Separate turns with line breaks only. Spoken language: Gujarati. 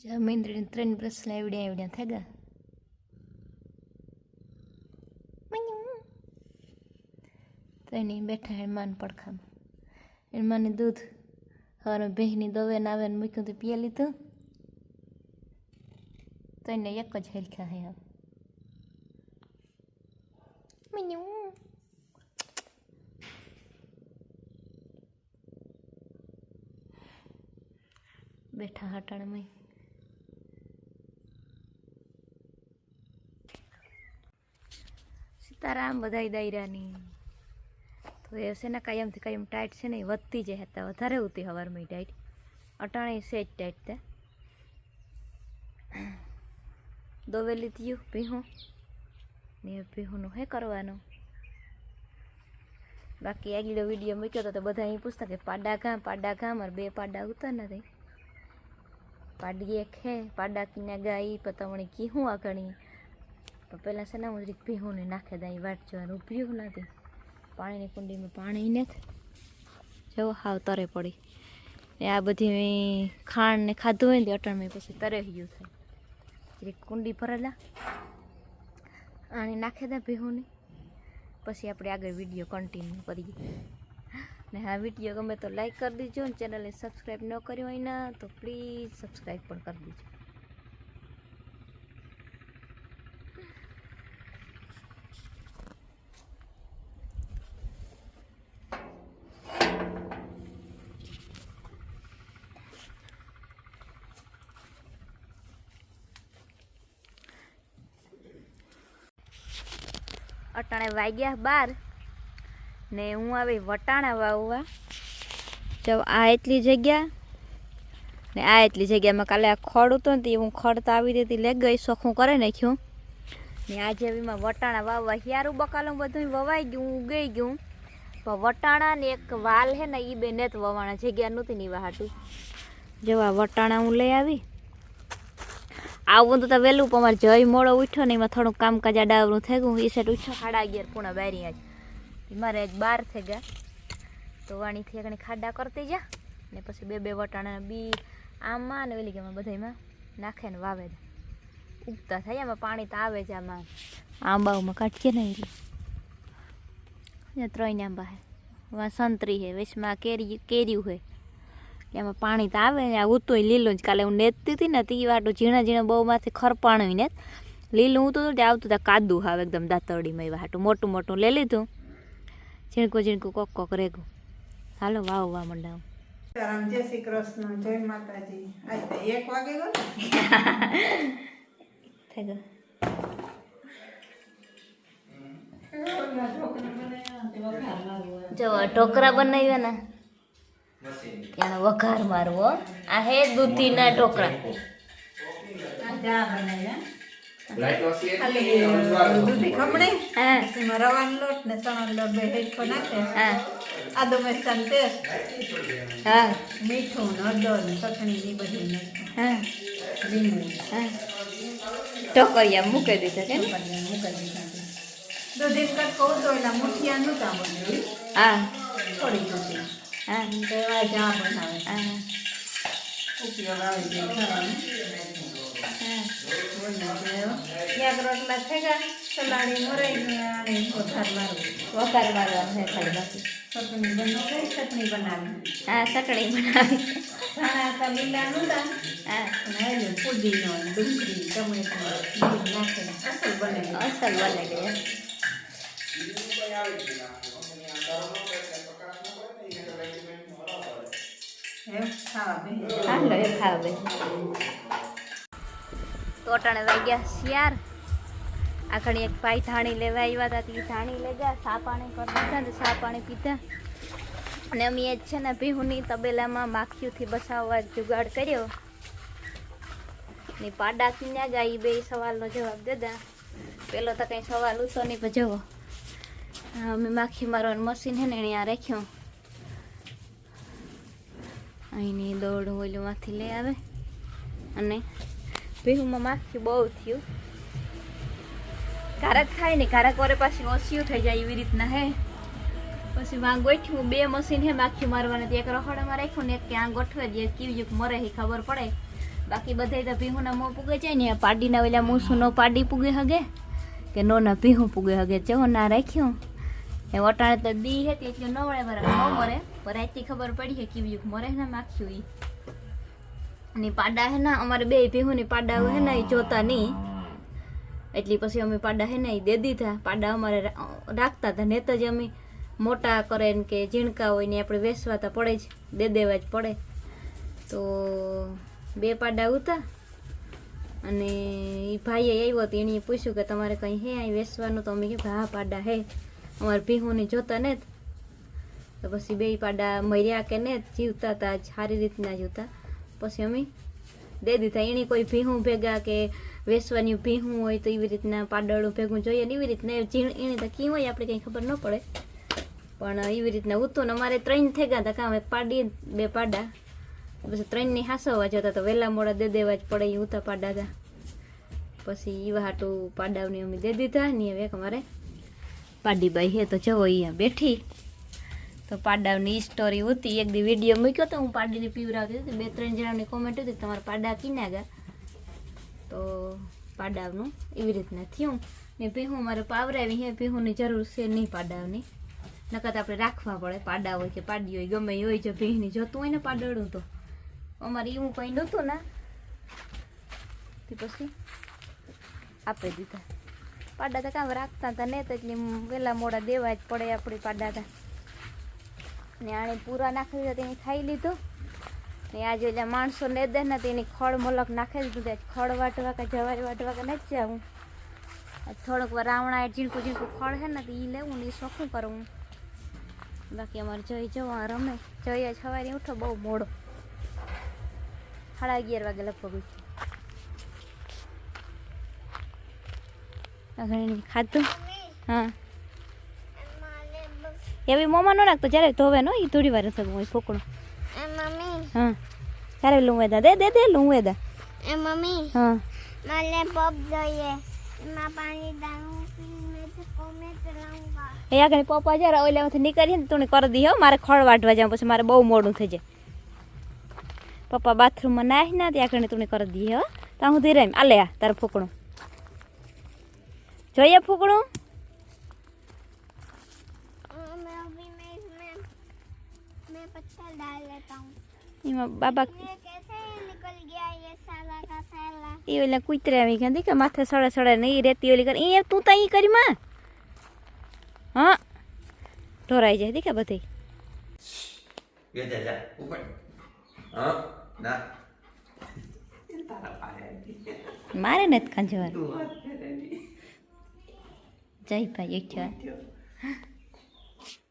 ત્રણ પ્રશ્ન એવડ્યા એવડ્યા થઈ ગયા ત્રણેય બેઠા હેણમાન પડખામાં હેડમાને દૂધ હવે ભેહની દવે ને આવે ને મૂક્યું તો પીએ લીધું ત્રણે એક જ હરખા હે હવે બેઠા બેઠા હટાણમાં સીતારામ બધાય દાયરાની. તો એ છે ને કાયમથી કાયમ ટાઈટ છે ને એ વધતી જાય હતા, વધારે ઉતી હવારમાં ટાઈટ. અટાણે છે જ ટાઈટ તે. દોવેલી થયું, ભીહું. ને ભીહુંનું હે કરવાનું? બાકી આગલો વીડિયો મૂક્યો હતો તો બધા અહીં પૂછતા કે પાડા ઘામ પાડા ઘામ બે પાડા ઉતર નથી પાડીએ ખે પાડા કિના ગાઈ પતવણી કી હું આગણી પણ પહેલાં છે ને હું જરીક ભીહું ને નાખે દઈ વાટ જોવાનું ઉભ્યું નથી. પાણીની કુંડીમાં પાણી નથી. જવો હાવ તરે પડી. ને આ બધી ખાંડ ને ખાધું હોય ને તે અટાણમાં પછી તરે ગયું થાય. જરીક કુંડી ભરેલા, આને નાખી દે ભીહુંની. પછી આપણે આગળ વીડિયો કન્ટિન્યુ કરીએ. ને આ વીડિયો ગમે તો લાઈક કરી દીજો ને ચેનલને સબસ્ક્રાઈબ ન કર્યો હોય ને, તો પ્લીઝ સબસ્ક્રાઈબ પણ કરી દીજો. અટાણે વાગ્યા બાર ને હું આવી વટાણા વાવવા. જો આ એટલી જગ્યા ને આ એટલી જગ્યામાં કાલે આ ખડ હતું ને હું ખડ તો આવી રીતે લઈ ગઈ, સોખું કરે નાખ્યું. ને આજે એમાં વટાણા વાવવા હિયારું બકાલું બધું વવાઈ ગયું ઉગાઈ ગયું. પણ વટાણા એક વાલ હે ને એ બે નેત વવાણા, જગ્યા નહોતી ની વાહાટું જેવા વટાણા હું લઈ આવી. આવું તો વહેલું પણ અમારે જય મોડો ઉઠ્યો ને એમાં થોડુંક કામકાજ આડાવરું થઈ ગયું. એ સાઈડ ઉઠ્યો સાડા અગિયાર પૂણા બારી આજ. મારે આજ બાર થઈ ગયા. તો વાણીથી આગળ ખાડા કરતી જા. ને પછી બે બે વટાણા બી આમાં ને વેલી ગેમાં બધામાં નાખે ને વાવે ઉગતા થાય એમાં પાણી તો આવે છે આમાં. આંબાઓમાં કાઢીએ ને એટલે ત્રણ આંબા હે. સંતરી હે, વેચમાં કેરી કેર્યું હોય એમાં પાણી તો આવે ને આ ઉતું લીલું જ. કાલે હું નેતતી હતી ને તી વાટું ઝીણા ઝીણા બહુ માંથી ખરપાણું ને લીલું ઉતું હતું ત્યાં આવતું ત્યાં કાદું આવે એકદમ દાંતરડીમાં એવા હાટું. મોટું મોટું લઈ લીધું. ઝીણકું ઝીણકું કોક કોક રેગું. હાલો વાવ વા મંડાવું.
જય શ્રી કૃષ્ણ જય માતાજી. આજ એક વાગે ગયો
થઈ ગયું. જો ઢોકરા બનાવ્યા ને ત્યાં વઘાર મારવો. આ હે દૂધીના ઢોકળા.
દૂધી ખમણી?
હા.
એમાં રવાનો લોટ ને ચણાનો લોટ બે હેઠો નાખે.
હા.
આદુ મરચાં પેસ્ટ.
હા.
મીઠું ને હળદર ને ચટણી ને બધું
હા.
લીંબુ.
હા. ઢોકળિયા મૂકી દીધા છે
મૂકી દીધા દૂધી કટકો તો એટલે મુઠિયા નહોતા બનાવી
હા.
થોડી દૂધી. એવા ચા બનાવે ઉપયોગ આવી
હા
એક રોટલા થઈ ગયા સલાડી મોરાઈ અને વઘાર મારવું
વઘાર મારવાનું છે ખાલી બાકી
ચટણી બનાવી ચટણી બનાવી?
હા ચટણી બનાવી.
ધાણા હતા લીલા નહોતા
હા.
અને પુદીનો ડુંગળી ટમેટું બધું અસલ બને
અસલ બને
એમ ખાવા બે
હાલો એ ખાવ વાગ્યા શિયાર આખણી એક ભાઈ ધાણી લેવા આવ્યા હતા. તે ધાણી લઈ ગયા સા પાણી કરી દીધા ને સા પાણી પીધા. અને અમે એ જ છે ને ભીહુની તબેલામાં માખીઓથી બસાવવા જુગાડ કર્યો. ને પાડા કિન્યા ગયા એ બે સવાલનો જવાબ દેતા. પેલો તો કંઈ સવાલ ઉતો નહીં, પણ જવો અમે માખી મારવાનું મશીન હે ને એને આ રાખ્યું. અહીંની દોડ હોલમાંથી લઈ આવે. અને ભીહુમાં માખી બહુ થયું. કારક થાય ને કારક વરે પાછી ઓછિયું થઈ જાય એવી રીતના હે. પછી વાં ગોઠ્યું બે મશીન હે માખી મારવાના એક રખોડામાં રાખ્યું ને એક ક્યાં ગોઠવે દે કેવી મરે એ ખબર પડે. બાકી બધા તો ભીહુના મોં પૂગે જાય ને, પાડીના ઓલા મૂસું નો પાડી પૂગે હગે, કે નોના ભીહું પૂગે હગે. ચો ના રાખ્યું. એ વટાણે તો દી હતી, એટલે ન વળે મારા ન મરે. પણ રાતથી ખબર પડી કે કેવી યુગ મરે ને માખ્યું ઈ. અને પાડા હે ને, અમારે બે ભીહુની પાડા હે ને, ઈ જોતા નહીં એટલી પછી અમે પાડા હે ને, ઈ દે દીધા. પાડા અમારે રાખતા હતા. ને તો જ અમે મોટા કરે ને કે ઝીણકા હોય ને આપણે વેસવા તો પડે જ, દે દેવા જ પડે. તો બે પાડા ઉતા. અને એ ભાઈએ આવ્યો તો એણે પૂછ્યું કે તમારે કંઈ હે અહીં વેસવાનું? તો અમે કે હા, પાડા હે. અમારે ભીહુને જોતા ને. તો પછી બે પાડા મર્યા કે ને જીવતા હતા સારી રીતના જીવતા. પછી અમે દે દીધા એની કોઈ ભીહું ભેગા કે વેસવાની ભીહું હોય તો એવી રીતના પાડળું ભેગું જોઈએ ને એવી રીતના એની તો કી હોય આપણે કંઈ ખબર ન પડે. પણ એવી રીતના ઉતું ને અમારે ત્રણ થઈ ગયા હતા કામ પાડી બે પાડા. પછી ત્રણની હાસવવા જતા તો વહેલા મોડા દે દેવા જ પડે એ ઉતા પાડા હતા પછી એવા હાટું પાડાવની અમે દે દીધા ને હવે અમારે પાડીબાઈ હે તો જવો અહીંયા બેઠી. તો પાડાવની ઈ સ્ટોરી હતી. એક દી વીડિયો મૂક્યો તો હું પાડીને પીવરાવતી હતી. બે ત્રણ જણાની કોમેન્ટ હતી તમારા પાડા કીના ગયા તો પાડાવનું એવી રીતના થયું. ને પીહું મારે પાવરાવી હે પીહુંની જરૂર છે નહીં પાડાવની. નકર આપણે રાખવા પડે. પાડા હોય કે પાડી હોય, ગમે એ હોય જો ભીહની જોતું હોય ને પાડળું તો. અમારે એવું કંઈ નહોતું ને. તે પછી આપી દીધા. પાડા તો કામ રાખતા હતા ને તો એટલે મોડા દેવા જ પડે આપણી પાડા હતા ને આણે પૂરા નાખી દીધા તેને ખાઈ લીધું. ને આજે એટલે માણસો ને દે ને તેની ખડ મલક નાખી દીધું ત્યાં ખડ વાટવા કે જવારી વાટવા કે નથી જાવું થોડોક રાવણા ઝીણકું ઝીણકું ખડ છે ને તો એ લેવું ને એ શોખું કરવું બાકી અમારે જઈ જવા રમે. જઈએ સવારે ઉઠો બહુ મોડો. સાડા અગિયાર વાગે લગભગ આગળ ખાધું? હા. એવી મોમાં ન નાખતો જ્યારે ધોવે નો એ થોડી વાર થતું હોય ફોકડું હા. ત્યારે લુંવેદા દે દે દે લુંવેદા.
એ મમ્મી
હા.
મને પપ જોઈએ. એમાં પાણી દાણું તો
એ આગળ પપ્પા જ્યારે ઓલામાંથી નીકળી ને તું કરી દી હો મારે ખળ વાટવા જાવ પછી મારે બહુ મોડું થઈ જાય. પપ્પા બાથરૂમમાં નાહી ના ત્યાં આગળ તું કરી દી હો ત્યાં હું ધીરે આલે આ તારું ફૂકણું. જોઈએ
ફૂકડું
એમાં બાબા એ આવી ગયા કે સડે સડે ને રેતી ઓલી કરી એ તું ત્યાં કરી માં. હા. ઢોરાઈ જાય દેખા બધી. મારે નથી
ખાંજવાનું
જય ભાઈ એક છે